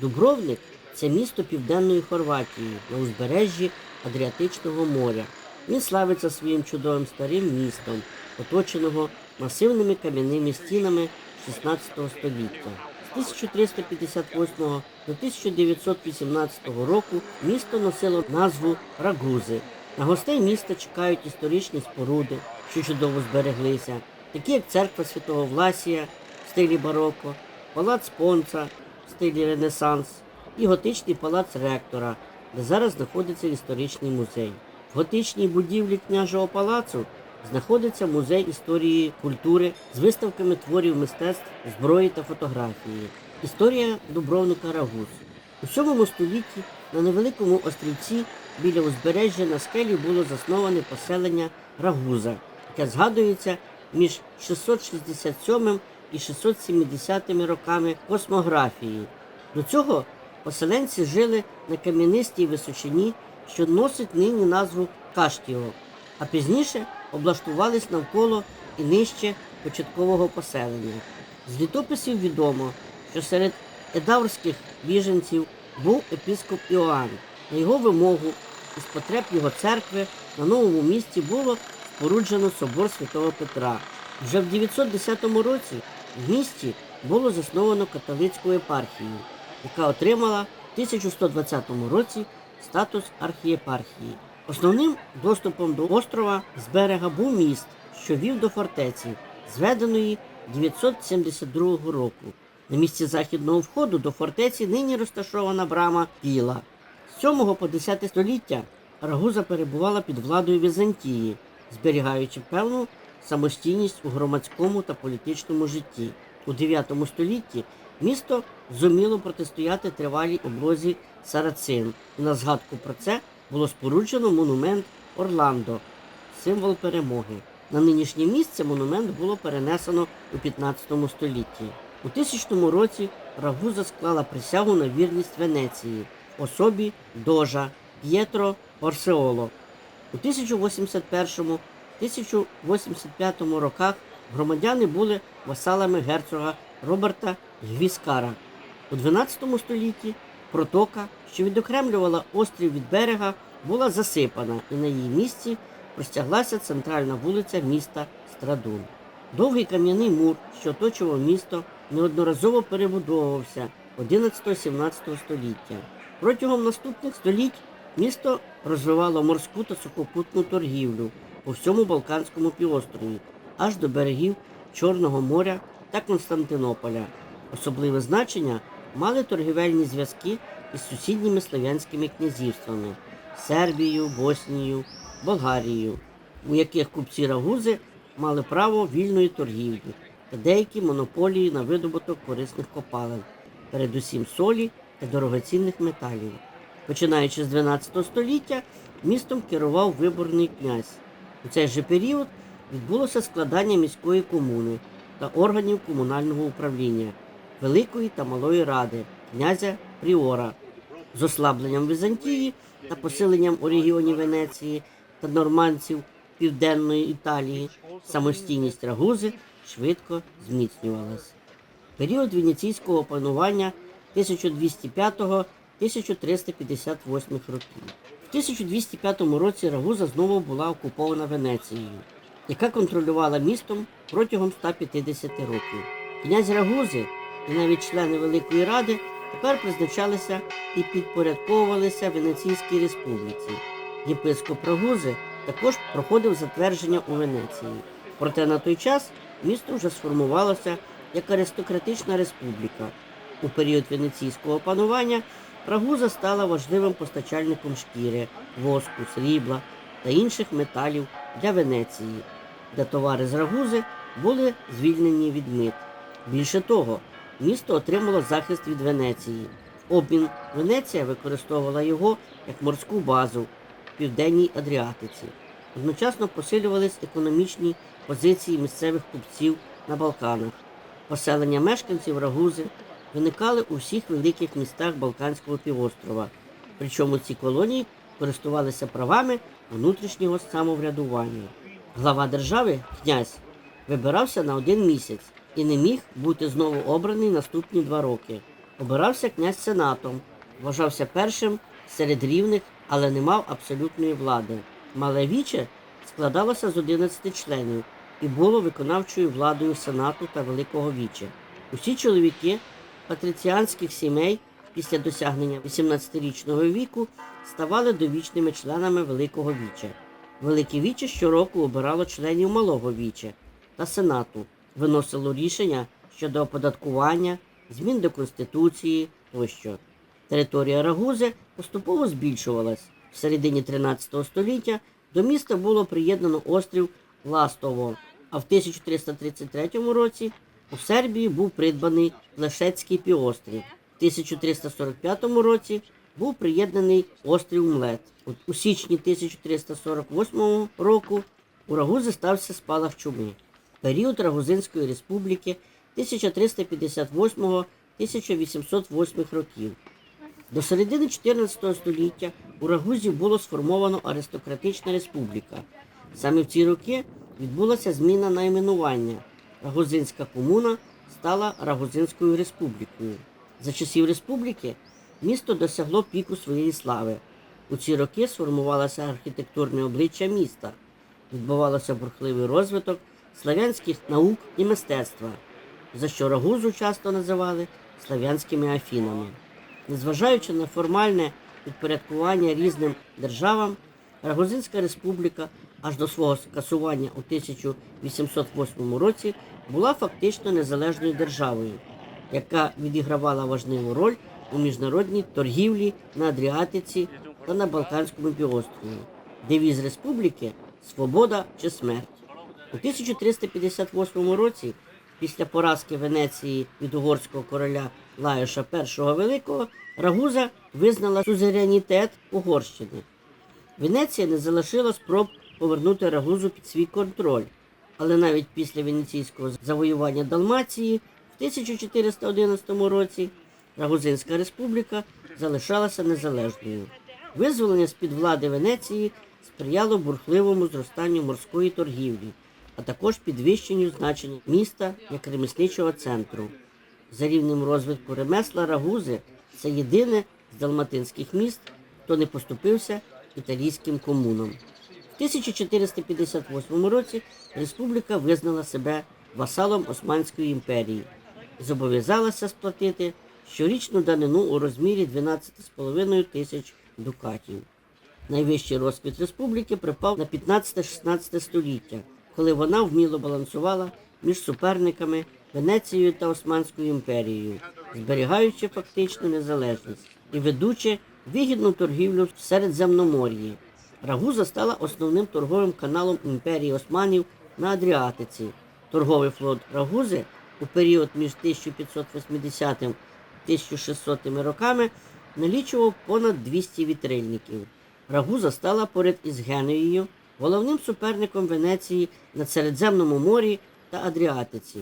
Дубровник це місто південної Хорватії на узбережжі Адріатичного моря. Він славиться своїм чудовим старим містом, оточеного масивними кам'яними стінами 16 століття. З 1358 до 1918 року місто носило назву Рагузи. На гостей міста чекають історичні споруди, що чудово збереглися, такі як церква Святого Власія в стилі бароко, палац Понца стилі Ренесанс і готичний палац ректора, де зараз знаходиться історичний музей. В готичній будівлі княжого палацу знаходиться музей історії культури з виставками творів мистецтв, зброї та фотографії. Історія Дубровника Рагуз. У 7 столітті на невеликому острівці біля узбережжя на скелі було засноване поселення Рагуза, яке згадується між 667 і 670 роками космографії. До цього поселенці жили на кам'янистій височині, що носить нині назву Каштіо, а пізніше облаштувались навколо і нижче початкового поселення. З літописів відомо, що серед едаврських біженців був епіскоп Іоанн. На його вимогу із потреб його церкви на новому місці було споруджено собор святого Петра. Вже в 910 році в місті було засновано католицьку епархію, яка отримала в 1120 році статус архієпархії. Основним доступом до острова з берега був міст, що вів до фортеці, зведеної 972 року. На місці західного входу до фортеці нині розташована брама Піла. З 7 по 10 століття Рагуза перебувала під владою Візантії, зберігаючи певну самостійність у громадському та політичному житті. У 9 столітті місто зуміло протистояти тривалій облозі сарацин. На згадку про це було споруджено монумент Орландо, символ перемоги. На нинішнє місце монумент було перенесено у 15 столітті. У 1000 році Рагуза склала присягу на вірність Венеції особі дожа П'єтро Орсеоло. У 1081-1085 роках громадяни були васалами герцога Роберта Гвіскара. У 12 столітті протока, що відокремлювала острів від берега, була засипана, і на її місці простяглася центральна вулиця міста Страдун. Довгий кам'яний мур, що оточував місто, неодноразово перебудовувався 11-17 століття. Протягом наступних століть місто розвивало морську та сухопутну торгівлю по всьому Балканському півострові, аж до берегів Чорного моря та Константинополя. Особливе значення мали торгівельні зв'язки із сусідніми слов'янськими князівствами Сербією, Боснією, Болгарією, у яких купці Рагузи мали право вільної торгівлі та деякі монополії на видобуток корисних копалин, передусім солі та дорогоцінних металів. Починаючи з 12 століття, містом керував виборний князь. У цей же період відбулося складання міської комуни та органів комунального управління Великої та Малої Ради, князя Пріора. З ослабленням Візантії та посиленням у регіоні Венеції та нормандців Південної Італії самостійність Рагузи швидко зміцнювалась. Період венеційського панування 1205-1358 років. В 1205 році Рагуза знову була окупована Венецією, яка контролювала містом протягом 150 років. Князь Рагузи і навіть члени Великої Ради тепер призначалися і підпорядковувалися Венеційській республіці. Єпископ Рагузи також проходив затвердження у Венеції. Проте на той час місто вже сформувалося як аристократична республіка. У період венеційського панування Рагуза стала важливим постачальником шкіри, воску, срібла та інших металів для Венеції, де товари з Рагузи були звільнені від мит. Більше того, місто отримало захист від Венеції. Обмін Венеція використовувала його як морську базу в південній Адріатиці. Одночасно посилювались економічні позиції місцевих купців на Балканах. Поселення мешканців Рагузи виникали у всіх великих містах Балканського півострова. Причому ці колонії користувалися правами внутрішнього самоврядування. Глава держави, князь, вибирався на один місяць і не міг бути знову обраний наступні два роки. Обирався князь сенатом, вважався першим серед рівних, але не мав абсолютної влади. Мале віче складалося з 11 членів і було виконавчою владою сенату та Великого Віче. Усі чоловіки патриціанських сімей після досягнення 18-річного віку ставали довічними членами Великого Віче. Велике Віче щороку обирало членів Малого Віче та Сенату, виносило рішення щодо оподаткування, змін до Конституції тощо. Територія Рагузи поступово збільшувалась. В середині 13 століття до міста було приєднано острів Ластово, а в 1333 році у Сербії був придбаний Плешецький півострів. В 1345 році був приєднаний острів Млет. У- У січні 1348 року у Рагузи стався спалах чуми. Період Рагузинської республіки 1358-1808 років. До середини 14 століття у Рагузі було сформовано аристократична республіка. Саме в ці роки відбулася зміна найменування. Рагузинська комуна стала Рагузинською республікою. За часів республіки місто досягло піку своєї слави. У ці роки сформувалося архітектурне обличчя міста. Відбувався бурхливий розвиток славянських наук і мистецтва, за що Рагузу часто називали славянськими Афінами. Незважаючи на формальне підпорядкування різним державам, Рагозинська республіка аж до свого скасування у 1808 році була фактично незалежною державою, яка відігравала важливу роль у міжнародній торгівлі на Адріатиці та на Балканському півострові. Девіз республіки свобода чи смерть. У 1358 році, після поразки Венеції від угорського короля Лаєша І Великого, Рагуза визнала сузеренітет Угорщини. Венеція не залишила спроб повернути Рагузу під свій контроль, але навіть після венеційського завоювання Далмації в 1411 році Рагузинська республіка залишалася незалежною. Визволення з-під влади Венеції сприяло бурхливому зростанню морської торгівлі, а також підвищенню значення міста як ремісничого центру. За рівнем розвитку ремесла Рагузи це єдине з далматинських міст, хто не поступився італійським комунам. В 1458 році республіка визнала себе васалом Османської імперії зобов'язалася сплатити щорічну данину у розмірі 12,5 тисяч дукатів. Найвищий розквіт республіки припав на 15-16 століття, коли вона вміло балансувала між суперниками Венецією та Османською імперією, зберігаючи фактичну незалежність і ведучи вигідну торгівлю в Середземномор'ї. Рагуза стала основним торговим каналом імперії Османів на Адріатиці. Торговий флот Рагузи у період між 1580 і 1600 роками налічував понад 200 вітрильників. Рагуза стала поряд із Генуєю головним суперником Венеції на Середземному морі та Адріатиці.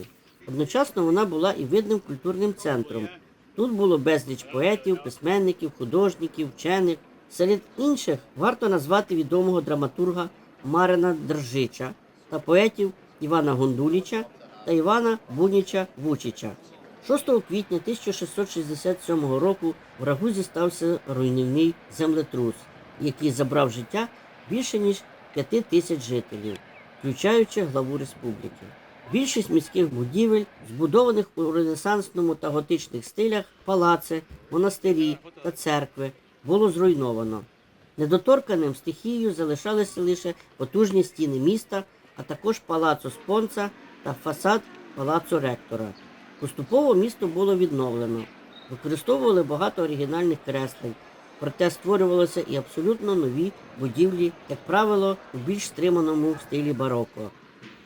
Одночасно вона була і видним культурним центром. Тут було безліч поетів, письменників, художників, вчених. Серед інших варто назвати відомого драматурга Марина Держича та поетів Івана Гондуліча та Івана Буніча Вучича. 6 квітня 1667 року в Рагузі стався руйнівний землетрус, який забрав життя більше ніж 5 тисяч жителів, включаючи главу республіки. Більшість міських будівель, збудованих у ренесансному та готичних стилях, палаци, монастирі та церкви, було зруйновано. Недоторканим стихією залишалися лише потужні стіни міста, а також палацу Спонца та фасад палацу ректора. Поступово місто було відновлено. Використовували багато оригінальних креслень, проте створювалися і абсолютно нові будівлі, як правило, у більш стриманому стилі бароко.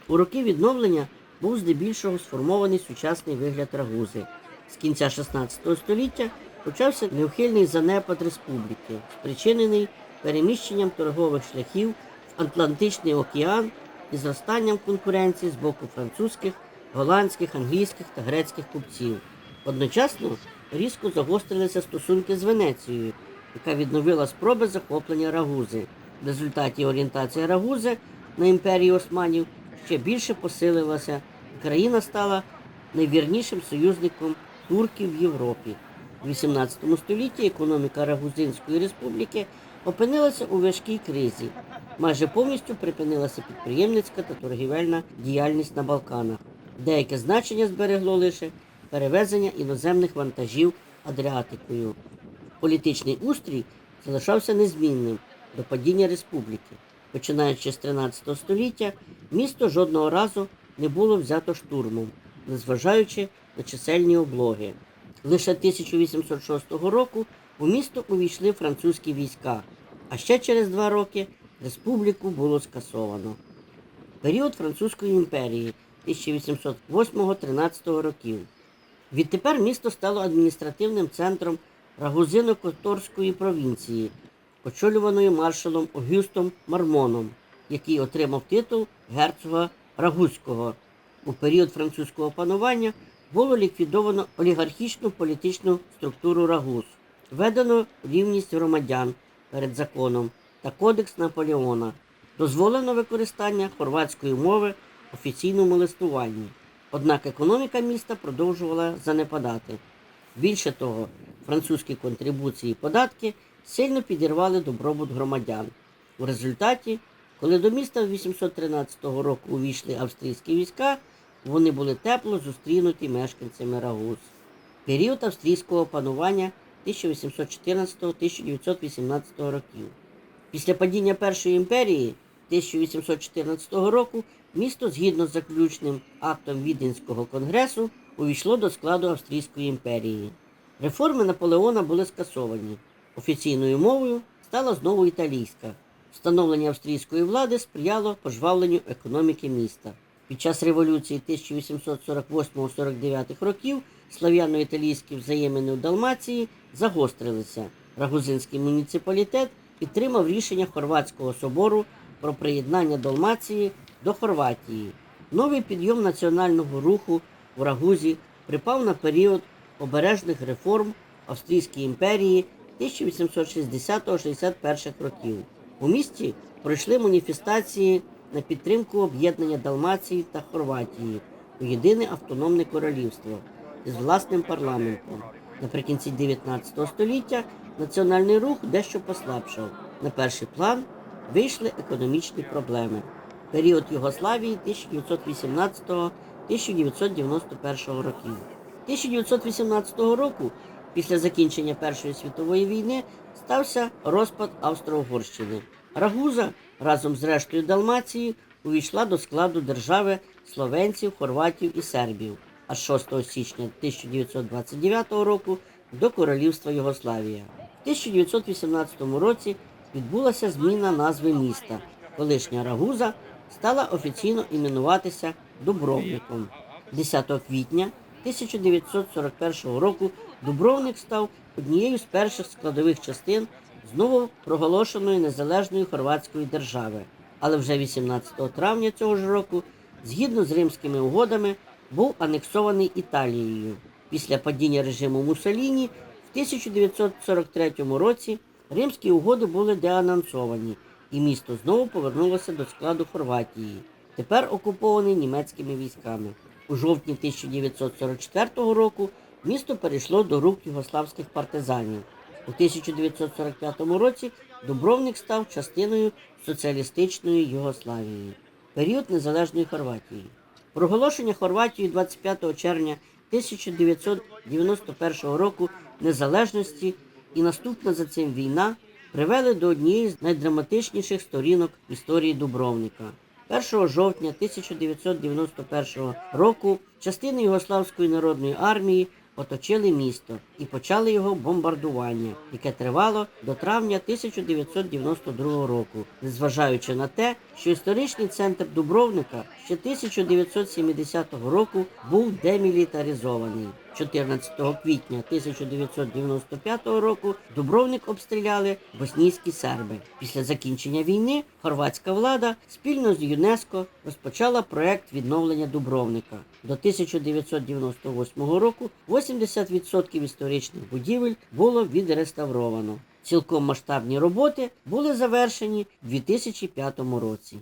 У роки відновлення був здебільшого сформований сучасний вигляд Рагузи. З кінця 16 століття почався неухильний занепад республіки, спричинений переміщенням торгових шляхів в Атлантичний океан і зростанням конкуренції з боку французьких, голландських, англійських та грецьких купців. Одночасно різко загострилися стосунки з Венецією, яка відновила спроби захоплення Рагузи. В результаті орієнтація Рагузи на імперію османів ще більше посилилася, країна стала найвірнішим союзником турків в Європі. У 18 столітті економіка Рагузинської республіки опинилася у важкій кризі. Майже повністю припинилася підприємницька та торгівельна діяльність на Балканах. Деяке значення зберегло лише перевезення іноземних вантажів Адріатикою. Політичний устрій залишався незмінним до падіння республіки. Починаючи з 13 століття, місто жодного разу не було взято штурмом, незважаючи на чисельні облоги. Лише 1806 року у місто увійшли французькі війська, а ще через два роки республіку було скасовано. Період Французької імперії 1808-13 років. Відтепер місто стало адміністративним центром Рагузино-Которської провінції, очолюваної маршалом Огюстом Мармоном, який отримав титул герцога Рагузького. У період французького панування було ліквідовано олігархічну політичну структуру Рагуз, введено рівність громадян перед законом та кодекс Наполеона. Дозволено використання хорватської мови в офіційному листуванні. Однак економіка міста продовжувала занепадати. Більше того, французькі контрибуції і податки сильно підірвали добробут громадян. У результаті, коли до міста 813 року увійшли австрійські війська, вони були тепло зустрінуті мешканцями Рагуз. Період австрійського панування 1814-1918 років. Після падіння Першої імперії 1814 року місто, згідно з заключним актом Віденського конгресу, увійшло до складу Австрійської імперії. Реформи Наполеона були скасовані. Офіційною мовою стала знову італійська. Встановлення австрійської влади сприяло пожвавленню економіки міста. Під час революції 1848-49 років слав'яно-італійські взаємини у Далмації загострилися. Рагузинський муніципалітет підтримав рішення Хорватського собору про приєднання Далмації до Хорватії. Новий підйом національного руху в Рагузі припав на період обережних реформ Австрійської імперії 1860-61 років. У місті пройшли маніфестації на підтримку об'єднання Далмації та Хорватії у єдине автономне королівство із власним парламентом. Наприкінці 19 століття національний рух дещо послабшав. На перший план вийшли економічні проблеми. Період Югославії 1918-1991 років. 1918 року, після закінчення Першої світової війни, стався розпад Австро-Угорщини. Рагуза разом з рештою Далмації увійшла до складу держави словенців, хорватів і сербів, а 6 січня 1929 року до Королівства Югославія. В 1918 році відбулася зміна назви міста. Колишня Рагуза стала офіційно іменуватися Дубровником. 10 квітня 1941 року Дубровник став однією з перших складових частин знову проголошеної незалежної хорватської держави. Але вже 18 травня цього ж року, згідно з римськими угодами, був анексований Італією. Після падіння режиму Муссоліні в 1943 році римські угоди були деанонсовані, і місто знову повернулося до складу Хорватії, тепер окупований німецькими військами. У жовтні 1944 року місто перейшло до рук югославських партизанів. У 1945 році Дубровник став частиною соціалістичної Югославії. Період незалежної Хорватії. Проголошення Хорватії 25 червня 1991 року незалежності і наступна за цим війна привели до однієї з найдраматичніших сторінок історії Дубровника. 1 жовтня 1991 року частини Югославської народної армії оточили місто і почали його бомбардування, яке тривало до травня 1992 року, незважаючи на те, що історичний центр Дубровника ще 1970 року був демілітаризований. 14 квітня 1995 року Дубровник обстріляли боснійські серби. Після закінчення війни хорватська влада спільно з ЮНЕСКО розпочала проект відновлення Дубровника. До 1998 року 80% історичних будівель було відреставровано. Цілком масштабні роботи були завершені в 2005 році.